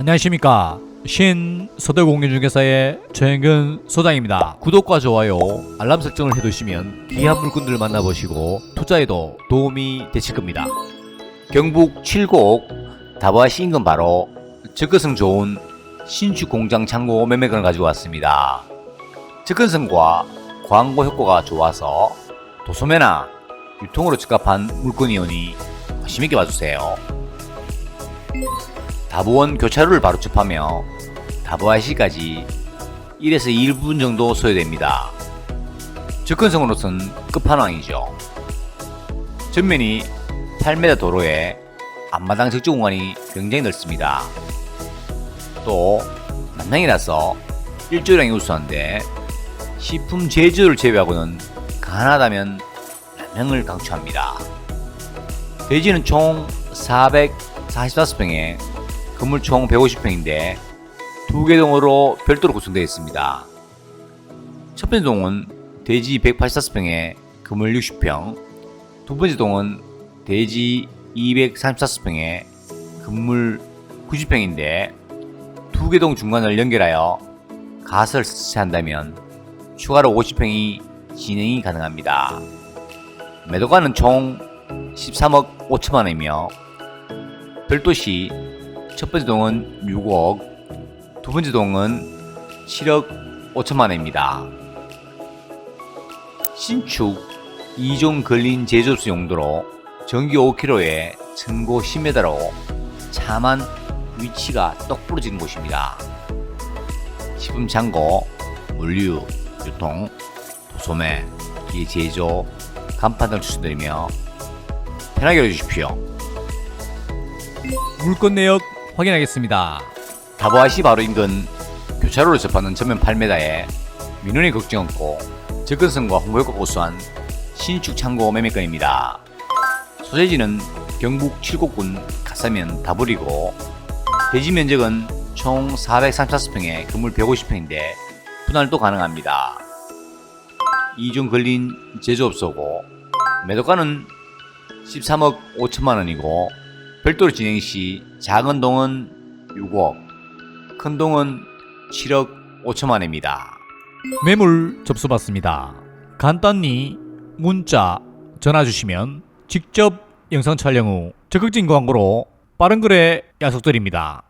안녕하십니까 신서대공인중개사의 최영근 소장입니다 구독과 좋아요 알람 설정을 해두시면 귀한 물건들 만나보시고 투자에도 도움이 되실 겁니다 경북 칠곡 다바시 인근 바로 접근성 좋은 신축 공장 창고 매매건을 가지고 왔습니다. 접근성과 광고 효과가 좋아서 도소매나 유통으로 적합한 물건이오니 관심 있게 봐주세요. 다보원 교차로를 바로 접하며 다보아시까지 1에서 2분 정도 소요됩니다. 접근성으로선 끝판왕이죠. 전면이 8m 도로에 앞마당 적재 공간이 굉장히 넓습니다. 또 남양이라서 일조량이 우수한데 식품 제조를 제외하고는 가난하다면 남양을 강추합니다. 대지는 총 445평에 건물 총 150평인데 두 개 동으로 별도로 구성되어 있습니다. 첫 번째 동은 대지 184평에 건물 60평, 두 번째 동은 대지 234평에 건물 90평인데 두 개 동 중간을 연결하여 가설을 설치한다면 추가로 50평이 진행이 가능합니다. 매도가는 총 13억 5천만 원이며 별도 시 첫 번째 동은 6억, 두 번째 동은 7억 5천만 원입니다. 신축 2종 걸린 제조업소 용도로 전기 5km에 층고 10m로 차만 위치가 똑 부러진 곳입니다. 식품 창고, 물류, 유통, 도소매, 기 제조, 간판 등 추천드리며 편하게 해주십시오. 물건 내역 확인하겠습니다 다보아시 바로 인근 교차로를 접하는 전면 8m에 민원이 걱정 없고 접근성과 홍보 효과가 우수한 신축 창고 매매건입니다. 소재지는 경북 칠곡군 가사면 다불이고 대지 면적은 총 434평에 건물 150평인데 분할도 가능합니다. 이중 걸린 제조업소고 매도가는 13억 5천만 원이고 별도로 진행 시 작은 동은 6억, 큰 동은 7억 5천만 원입니다. 매물 접수 받습니다 간단히 문자 전화 주시면 직접 영상 촬영 후 적극적인 광고로 빠른 거래 약속드립니다